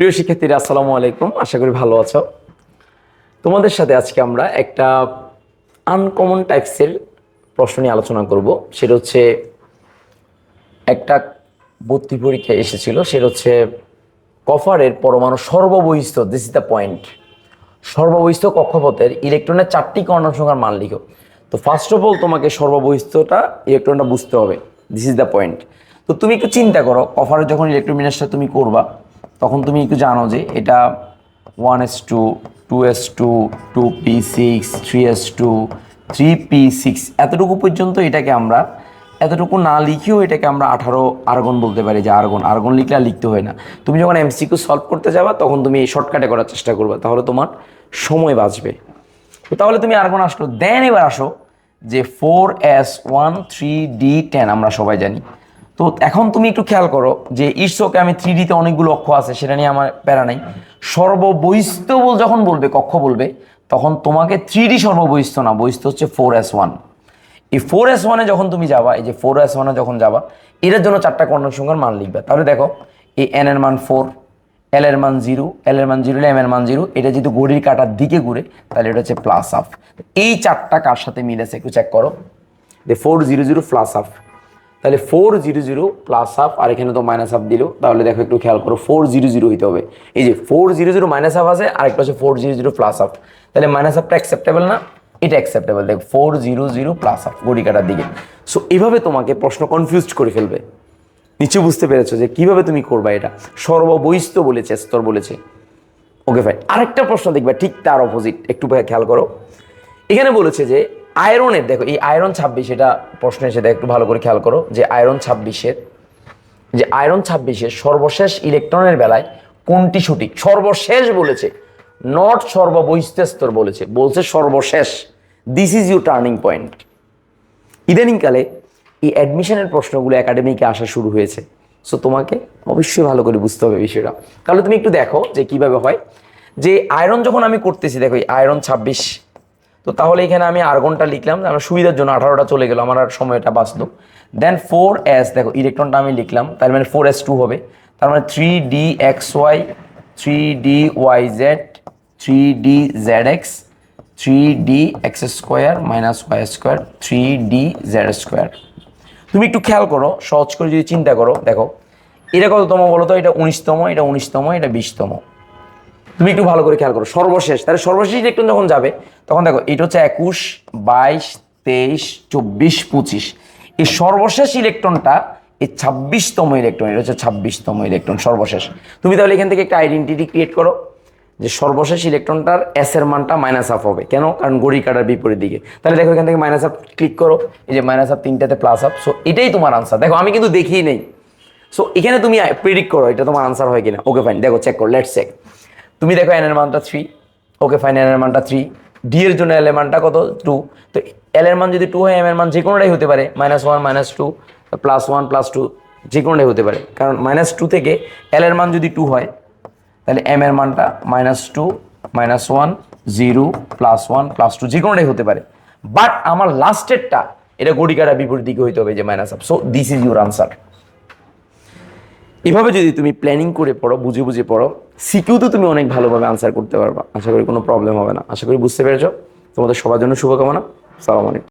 প্রিয় শিক্ষার্থীরা, আসসালামু আলাইকুম। আশা করি ভালো আছো। তোমাদের সাথে আজকে আমরা একটা আনকমন টাইপসের প্রশ্ন নিয়ে আলোচনা করব। সেটা হচ্ছে, একটা ভর্তি পরীক্ষা এসেছিল, সেটা হচ্ছে কফারের পরমাণু সর্ববহিস্থ দিস ইজ দ্য পয়েন্ট সর্ববহিস্থ কক্ষপথের ইলেকট্রনের চারটি কর্ণার সংখ্যার মান লিখো। তো ফার্স্ট অফ অল তোমাকে সর্ববহিস্থটা, ইলেকট্রনটা বুঝতে হবে দিস ইজ দ্য পয়েন্ট তো তুমি একটু চিন্তা করো কফারের যখন ইলেকট্রোমিনাসটা তুমি করবা তখন তুমি একটু জানো যে এটা one S two two S two two P six three S two three P six এতটুকু পর্যন্ত এটাকে আমরা, এতটুকু না লিখেও এটাকে আমরা আঠারো আর্গন বলতে পারি, যে আর্গন আর্গন লিখলে আর লিখতে হয় না। তুমি যখন এমসিকিউ সলভ করতে যাবা, তখন তুমি এই শর্টকাটে করার চেষ্টা করবে, তাহলে তোমার সময় বাঁচবে। তাহলে তুমি আর্গন আসলো। দেন এবার আসো যে four S one three D ten আমরা সবাই জানি। তো এখন তুমি একটু খেয়াল করো যে ঈশ্বকে আমি থ্রি ডিতে অনেকগুলো অক্ষ আছে, সেটা নিয়ে আমার প্যারা নাই। সর্ববহিস্থ বল যখন বলবে, কক্ষ বলবে, তখন তোমাকে থ্রি ডি সর্ববহিস্থ না বহিস্থ হচ্ছে ফোর এস ওয়ান। এই ফোর এস ওয়ানে যখন তুমি যাবা, এই যে ফোর এস ওয়ানে যখন যাবা এটার জন্য চারটা কর্ণক সংখ্যার মান লিখবে। তাহলে দেখো এই এন এর মান ফোর, এল এর মান জিরো, এল এর মান জিরো এম এর মান জিরো, এটা যেহেতু ঘড়ির কাটার দিকে ঘুরে, তাহলে এটা হচ্ছে প্লাস হাফ। এই চারটা কার সাথে মিলেছে একটু চেক করো। যে four zero zero plus half. তাহলে four zero zero plus half আর এখানে তো মাইনাস হাফ দিল, তাহলে দেখো একটু খেয়াল করো ফোর জিরো জিরো হইতে হবে। এই যে four zero zero minus half আছে আর একটা হচ্ছে four zero zero plus half তাহলে মাইনাস হাফটা অ্যাকসেপ্টেবল না? এটা অ্যাকসেপ্টেবল দেখো four zero zero plus half ঘড়ি কাটার দিকে। সো এইভাবে তোমাকে প্রশ্ন কনফিউজ করে ফেলবে। নিচে বুঝতে পেরেছ যে কীভাবে তুমি করবা এটা? সর্ববহিস্থ বলেছে, স্তর বলেছে। ওকে ভাই আরেকটা প্রশ্ন দেখবা, ঠিক তার অপোজিট একটু খেয়াল করো। এখানে বলেছে যে আয়রনের দেখো, এই আয়রন ছাব্বিশ এটা প্রশ্ন এসে দেখো একটু ভালো করে খেয়াল করো, যে আয়রন ছাব্বিশের, যে আয়রন ছাব্বিশের সর্বশেষ ইলেকট্রনের বেলায় কোনটি সঠিক? সর্বশেষ বলেছে নট সর্ববহিস্থ বলেছে, বলছে সর্বশেষ। This is you turning point ইদানিংকালে এই অ্যাডমিশনের প্রশ্নগুলো একাডেমিকে আসা শুরু হয়েছে। সো তোমাকে অবশ্যই ভালো করে বুঝতে হবে বিষয়টা। তাহলে তুমি একটু দেখো যে কীভাবে হয়। যে আয়রন যখন আমি করতেছি, দেখো, এই আয়রন ছাব্বিশ তো তাহলে এখানে আমি আর্গনটা লিখলাম আমার সুবিধার জন্য আঠারোটা চলে গেল, আমার আর সময়টা বাঁচলো। দেন ফোর এস দেখো ইলেকট্রনটা আমি লিখলাম, তার মানে ফোর এস টু হবে। তার মানে three D X Y three D Y Z three D Z X three D X square minus Y square three D Z square তুমি একটু খেয়াল করো, সহজ করে যদি চিন্তা করো, দেখো, এটা কততম বলো তো? এটা উনিশতম এটা উনিশতম, এটা বিশতম। তুমি একটু ভালো করে খেয়াল করো, সর্বশেষ, তাহলে সর্বশেষ ইলেকট্রন যখন যাবে, তখন দেখো, এটা হচ্ছে একুশ, বাইশ, তেইশ, চব্বিশ, পঁচিশ। এই সর্বশেষ ইলেকট্রনটা, এই ছাব্বিশতম ইলেকট্রন, এটা হচ্ছে ছাব্বিশতম ইলেকট্রন, সর্বশেষ। তুমি তাহলে এখান থেকে একটা আইডেন্টিটি ক্রিয়েট করো, যে সর্বশেষ ইলেকট্রনটার এস এর মানটা মাইনাস হাফ হবে। কেন? কারণ গড়ি কাটার বিপরীত দিকে। তাহলে দেখো এখান থেকে মাইনাস হাফ ক্লিক করো, এই যে মাইনাস হাফ তিনটাতে প্লাস হাফ সো এটাই তোমার আনসার দেখো, আমি কিন্তু দেখিই নেই। সো এখানে তুমি প্রিডিক্ট করো, এটা তোমার আনসার হয় কিনা। ওকে ফাইন দেখো চেক করো লেটস চেক তুমি দেখো এন এর মানটা থ্রি ওকে ফাইন এন এর মানটা থ্রি ডি এর জন্য এল এর মানটা কত? টু তো এল এর মান যদি টু হয় এম এর মান যে কোনোটাই হতে পারে minus one minus two plus one plus two যে কোনোটাই হতে পারে। কারণ মাইনাস টু থেকে এল এর মান যদি টু হয়, তাহলে এম এর মানটা minus two minus one zero plus one plus two যে কোনোটাই হতে পারে। বাট আমার লাস্টেরটা এটা গড়িকাটা বিপরীত দিকে হইতে হবে যে minus up so this is your answer এভাবে যদি তুমি প্ল্যানিং করে পড়ো বুঝে বুঝে পড়ো সিকিউ তো তুমি অনেক ভালোভাবে আনসার করতে পারবা। আশা করি কোনো প্রবলেম হবে না। আশা করি বুঝতে পেরেছ। তোমাদের সবার জন্য শুভকামনা। সালাম আলাইকুম।